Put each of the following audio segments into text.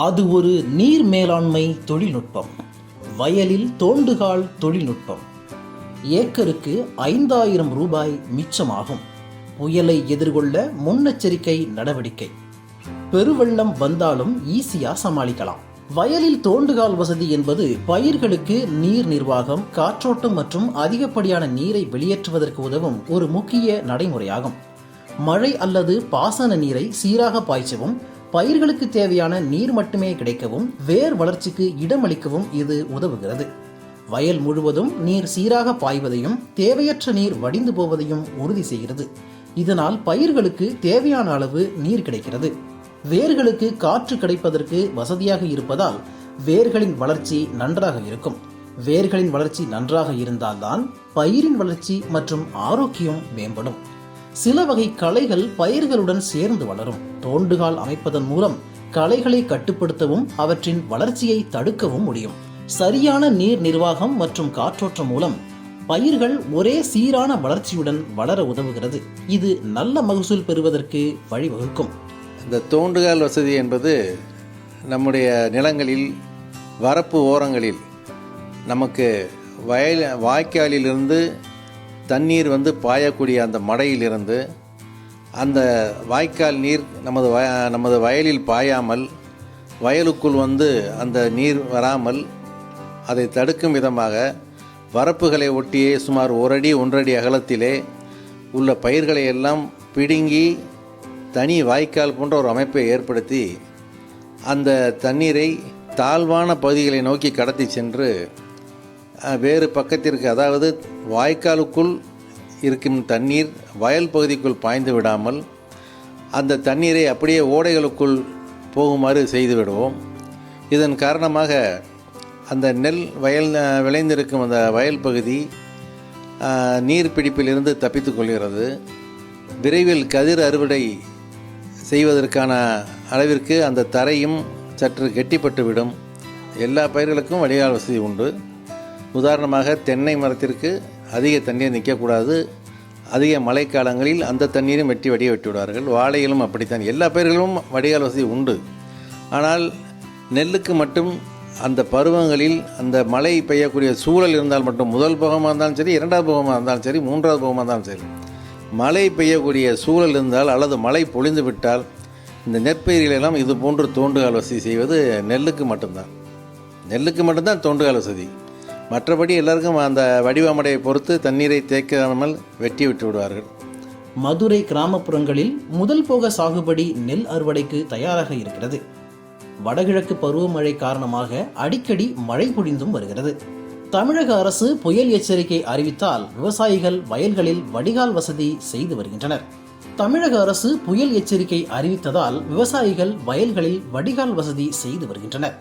அது ஒரு நீர் மேலாண்மை தொழில்நுட்பம். வயலில் தோண்டுகால் தொழில்நுட்பம். ஏக்கருக்கு ஐந்தாயிரம் ரூபாய் மிச்சமாகும். புயலை எதிர்கொள்ள முன்னெச்சரிக்கை நடவடிக்கை. பெருவெள்ளம் வந்தாலும் ஈஸியா சமாளிக்கலாம். வயலில் தோண்டுகால் வசதி என்பது பயிர்களுக்கு நீர் நிர்வாகம் காற்றோட்டம் மற்றும் அதிகப்படியான நீரை வெளியேற்றுவதற்கு உதவும் ஒரு முக்கிய நடைமுறையாகும். மழை அல்லது பாசன நீரை சீராக பாய்ச்சவும் பயிர்களுக்கு தேவையான நீர் மட்டுமே கிடைக்கவும் வேர் வளர்ச்சிக்கு இடமளிக்கவும் இது உதவுகிறது. வயல் முழுவதும் நீர் சீராக பாய்வதையும் தேவையற்ற நீர் வடிந்து போவதையும் உறுதி செய்கிறது. இதனால் பயிர்களுக்கு தேவையான அளவு நீர் கிடைக்கிறது. வேர்களுக்கு காற்று கிடைப்பதற்கு வசதியாக இருப்பதால் வேர்களின் வளர்ச்சி நன்றாக இருக்கும். வேர்களின் வளர்ச்சி நன்றாக இருந்தால்தான் பயிரின் வளர்ச்சி மற்றும் ஆரோக்கியம் மேம்படும். சில வகை களைகள் பயிர்களுடன் சேர்ந்து வளரும். தோண்டுகால் அமைப்பதன் மூலம் களைகளை கட்டுப்படுத்தவும் அவற்றின் வளர்ச்சியை தடுக்கவும் முடியும். சரியான நீர் நிர்வாகம் மற்றும் காற்றோட்டம் மூலம் பயிர்கள் ஒரே சீரான வளர்ச்சியுடன் வளர உதவுகிறது. இது நல்ல மகசூல் பெறுவதற்கு வழிவகுக்கும். இந்த தோண்டுகால் வசதி என்பது நம்முடைய நிலங்களில் வரப்பு ஓரங்களில் நமக்கு வயல் வாய்க்காலிலிருந்து தண்ணீர் வந்து பாயக்கூடிய அந்த மடையிலிருந்து அந்த வாய்க்கால் நீர் நமது வய நமது வயலில் பாயாமல் வயலுக்குள் வந்து அந்த நீர் வராமல் அதை தடுக்கும் விதமாக வரப்புகளை ஒட்டியே சுமார் ஒரு அடி ஒன்றடி அகலத்திலே உள்ள பயிர்களை எல்லாம் பிடுங்கி தனி வாய்க்கால் போன்ற ஒரு அமைப்பை ஏற்படுத்தி அந்த தண்ணீரை தாழ்வான பகுதிகளை நோக்கி கடத்தி சென்று வேறு பக்கத்திற்கு அதாவது வாய்க்காலுக்குள் இருக்கும் தண்ணீர் வயல் பகுதிக்குள் பாய்ந்து விடாமல் அந்த தண்ணீரை அப்படியே ஓடைகளுக்குள் போகுமாறு செய்துவிடுவோம் இதன் காரணமாக அந்த நெல் வயல் விளைந்திருக்கும் அந்த வயல் பகுதி நீர் பிடிப்பிலிருந்து தப்பித்து கொள்கிறது. விரைவில் கதிர் அறுவடை செய்வதற்கான அளவிற்கு அந்த தரையும் சற்று கெட்டிப்பட்டுவிடும். எல்லா பயிர்களுக்கும் வடிகால் வசதி உண்டு. உதாரணமாக தென்னை மரத்திற்கு அதிக தண்ணீர் நிற்கக்கூடாது. அதிக மழைக்காலங்களில் அந்த தண்ணீரும் வெட்டி வடிய வெட்டி விடுவார்கள். வாழைகளும் அப்படித்தான். எல்லா பயிர்களும் வடிகால் வசதி உண்டு. ஆனால் நெல்லுக்கு மட்டும் அந்த பருவங்களில் அந்த மழை பெய்யக்கூடிய சூழல் இருந்தால் மட்டும் முதல் போகமாக இருந்தாலும் சரி இரண்டாவது போகமாக இருந்தாலும் சரி மூன்றாவது போகமாக இருந்தாலும் சரி மழை பெய்யக்கூடிய சூழல் இருந்தால் அல்லது மழை பொழிந்து விட்டால் இந்த நெற்பயிர்களெல்லாம் இது போன்று தோண்டுகால் வசதி செய்வது நெல்லுக்கு மட்டும்தான். நெல்லுக்கு மட்டும்தான் தோண்டுகால் வசதி. மற்றபடி எல்லாருக்கும் அந்த வடிவமடையை பொறுத்து தண்ணீரை தேக்காமல் வெட்டி விட்டு விடுவார்கள். மதுரை கிராமப்புறங்களில் முதல் போக சாகுபடி நெல் அறுவடைக்கு தயாராக இருக்கிறது. வடகிழக்கு பருவமழை காரணமாக அடிக்கடி மழை பொழிந்தும் வருகிறது. தமிழக அரசு புயல் எச்சரிக்கை அறிவித்தால் விவசாயிகள் வயல்களில் வடிகால் வசதி செய்து வருகின்றனர். தமிழக அரசு புயல் எச்சரிக்கை அறிவித்ததால் விவசாயிகள் வயல்களில் வடிகால் வசதி செய்து வருகின்றனர்.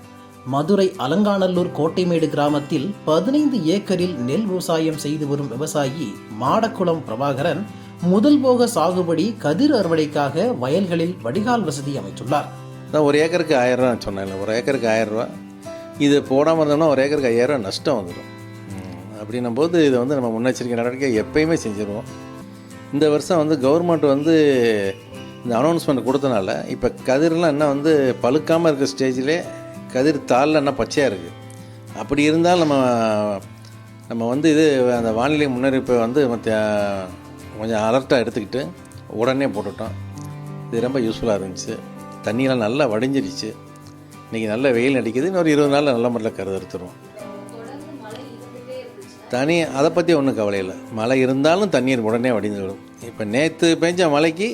மதுரை அலங்காநல்லூர் கோட்டைமேடு கிராமத்தில் பதினைந்து ஏக்கரில் நெல் விவசாயம் செய்து வரும் விவசாயி மாடக்குளம் பிரபாகரன் முதல் போக சாகுபடி கதிர் அறுவடைக்காக வயல்களில் வடிகால் வசதி அமைத்துள்ளார். நான் ஒரு ஏக்கருக்கு ஆயிரம் ரூபா சொன்னேன் ஒரு ஏக்கருக்கு ஆயிரம் ரூபா. இது போடாமல் இருந்தோம்னா ஒரு ஏக்கருக்கு ஐயாயிரம் ரூபா நஷ்டம் வந்துடும். அப்படின்னும் போது இதை வந்து நம்ம முன்னெச்சரிக்கை நடவடிக்கை எப்பயுமே செஞ்சுருவோம். இந்த வருஷம் வந்து கவர்மெண்ட் வந்து இந்த அனௌன்ஸ்மெண்ட் கொடுத்தனால இப்போ கதிரெலாம் என்ன வந்து பழுக்காமல் இருக்க ஸ்டேஜிலே கதிர் தாளில் என்ன பச்சையாக இருக்குது அப்படி இருந்தால் நம்ம நம்ம வந்து இது அந்த வானிலை முன்னறிவிப்பை வந்து கொஞ்சம் அலர்ட்டாக எடுத்துக்கிட்டு உடனே போட்டுட்டோம். இது ரொம்ப யூஸ்ஃபுல்லாக இருந்துச்சு. தண்ணியெல்லாம் நல்லா வடிஞ்சிருச்சு. இன்றைக்கி நல்ல வெயில் அடிக்குது. இன்னொரு இருபது நாளில் நல்ல முறையில் கருதறுத்துரும் தனி அதை பற்றி ஒன்றும் கவலை இல்லை. மழை இருந்தாலும் தண்ணீர் உடனே வடிந்து விடும் இப்போ நேற்று பெஞ்ச மழைக்கு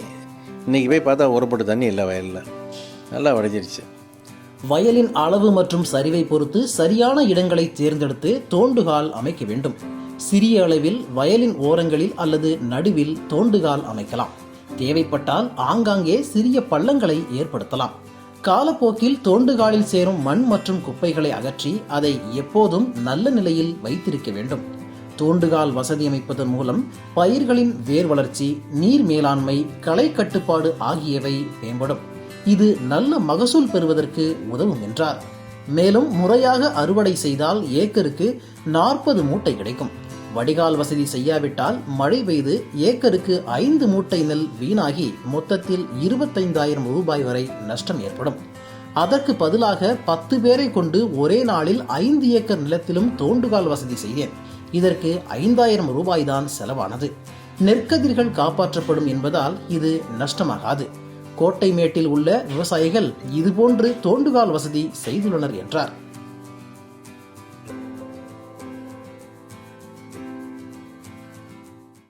இன்றைக்கி போய் பார்த்தா ஒருபட்டு தண்ணி இல்லை வயலில். நல்லா வடிஞ்சிருச்சு. வயலின் அளவு மற்றும் சரிவை பொறுத்து சரியான இடங்களை தேர்ந்தெடுத்து தோண்டுகால் அமைக்க வேண்டும். சிறிய அளவில் வயலின் ஓரங்களில் அல்லது நடுவில் தோண்டுகால் அமைக்கலாம். தேவைப்பட்டால் ஆங்காங்கே சிறிய பள்ளங்களை ஏற்படுத்தலாம். காலப்போக்கில் தோண்டுகாலில் சேரும் மண் மற்றும் குப்பைகளை அகற்றி அதை எப்போதும் நல்ல நிலையில் வைத்திருக்க வேண்டும். தோண்டுகால் வசதி அமைப்பதன் மூலம் பயிர்களின் வேர் வளர்ச்சி நீர் மேலாண்மை களை கட்டுப்பாடு ஆகியவை மேம்படும். இது நல்ல மகசூல் பெறுவதற்கு உதவும் என்றார். மேலும் முறையாக அறுவடை செய்தால் ஏக்கருக்கு நாற்பது மூட்டை கிடைக்கும். வடிகால் வசதி செய்யாவிட்டால் மழை பெய்து ஏக்கருக்கு ஐந்து மூட்டை நெல் வீணாகி மொத்தத்தில் இருபத்தைந்தாயிரம் ரூபாய் வரை நஷ்டம் ஏற்படும். அதற்கு பதிலாக பத்து பேரை கொண்டு ஒரே நாளில் ஐந்து ஏக்கர் நிலத்திலும் தோண்டுகால் வசதி செய்தேன். இதற்கு ஐந்தாயிரம் ரூபாய் தான் செலவானது. நெற்கதிர்கள் காப்பாற்றப்படும் என்பதால் இது நஷ்டமாகாது. கோட்டைமேட்டில் உள்ள விவசாயிகள் இதுபோன்று தோண்டுகால் வசதி செய்துள்ளனர் என்றார்.